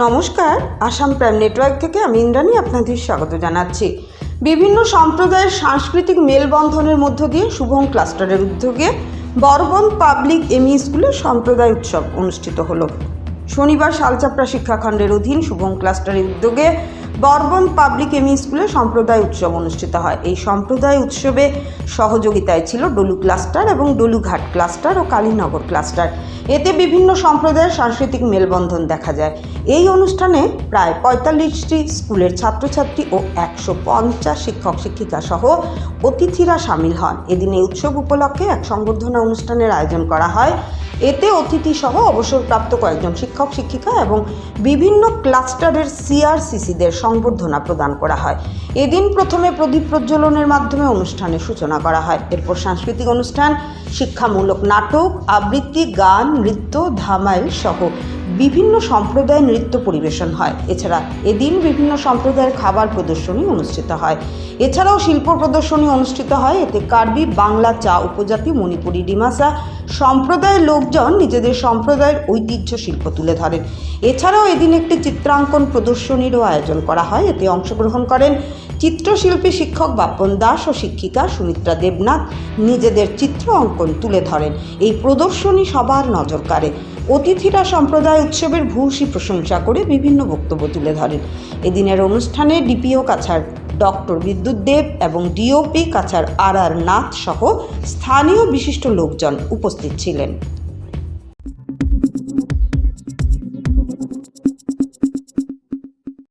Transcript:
নমস্কার, Assam prime network থেকে আমি ইন্দ্রাণী আপনাদের স্বাগত জানাচ্ছি। বিভিন্ন সম্প্রদায়ের সাংস্কৃতিক মেলবন্ধনের মধ্য দিয়ে শুভম ক্লাস্টারের উদ্যোগে বরবন পাবলিক এমই স্কুলে সম্প্রদায় উৎসব অনুষ্ঠিত হলো। শনিবার শালচাপড়া শিক্ষাখণ্ডের অধীন শুভম ক্লাস্টারের উদ্যোগে বরবন পাবলিক এমই স্কুলে সম্প্রদায় উৎসব অনুষ্ঠিত হয়। এই সম্প্রদায় উৎসবে সহযোগিতায় ছিল ডলু ক্লাস্টার এবং ডলুঘাট ক্লাস্টার ও কালীনগর ক্লাস্টার। এতে বিভিন্ন সম্প্রদায়ের সাংস্কৃতিক মেলবন্ধন দেখা যায়। এই অনুষ্ঠানে প্রায় পঁয়তাল্লিশটি স্কুলের ছাত্রছাত্রী ও একশো পঞ্চাশ শিক্ষক শিক্ষিকা সহ অতিথিরা সামিল হন। এদিন এই উৎসব উপলক্ষে এক সংবর্ধনা অনুষ্ঠানের আয়োজন করা হয়। এতে অতিথি সহ অবসরপ্রাপ্ত কয়েকজন শিক্ষক, শিক্ষিকা এবং বিভিন্ন ক্লাস্টারের সিআরসিসিদের সংবর্ধনা প্রদান করা হয়। এদিন প্রথমে প্রদীপ প্রজ্বলনের মাধ্যমে অনুষ্ঠানের সূচনা করা হয়। এরপর সাংস্কৃতিক অনুষ্ঠান, শিক্ষামূলক নাটক, আবৃত্তি, গান, নৃত্য ধামাইল সহ বিভিন্ন সম্প্রদায়ের নৃত্য পরিবেশন হয়। এছাড়া এদিন বিভিন্ন সম্প্রদায়ের খাবার প্রদর্শনী অনুষ্ঠিত হয়। এছাড়াও শিল্প প্রদর্শনী অনুষ্ঠিত হয়। এতে কার্বি, বাংলা চা উপজাতি, মণিপুরি ডিমাসা সম্প্রদায়ের লোকজন নিজেদের সম্প্রদায়ের ঐতিহ্য শিল্প তুলে ধরেন। এছাড়াও এদিন একটি চিত্রাঙ্কন প্রদর্শনীরও আয়োজন করা হয়। এতে অংশগ্রহণ করেন চিত্রশিল্পী শিক্ষক বাপন দাস ও শিক্ষিকা সুমিত্রা দেবনাথ। নিজেদের চিত্র অঙ্কন তুলে ধরেন। এই প্রদর্শনী সবার নজর কাড়ে। অতিথিরা সম্প্রদায় উৎসবের ভূয়সী প্রশংসা করে বিভিন্ন বক্তব্য তুলে ধরেন। এদিনের অনুষ্ঠানে ডিপিও কাছার ডক্টর বিদ্যুৎ দেব এবং ডিওপি কাছার আর আর নাথ সহ স্থানীয় বিশিষ্ট লোকজন উপস্থিত ছিলেন।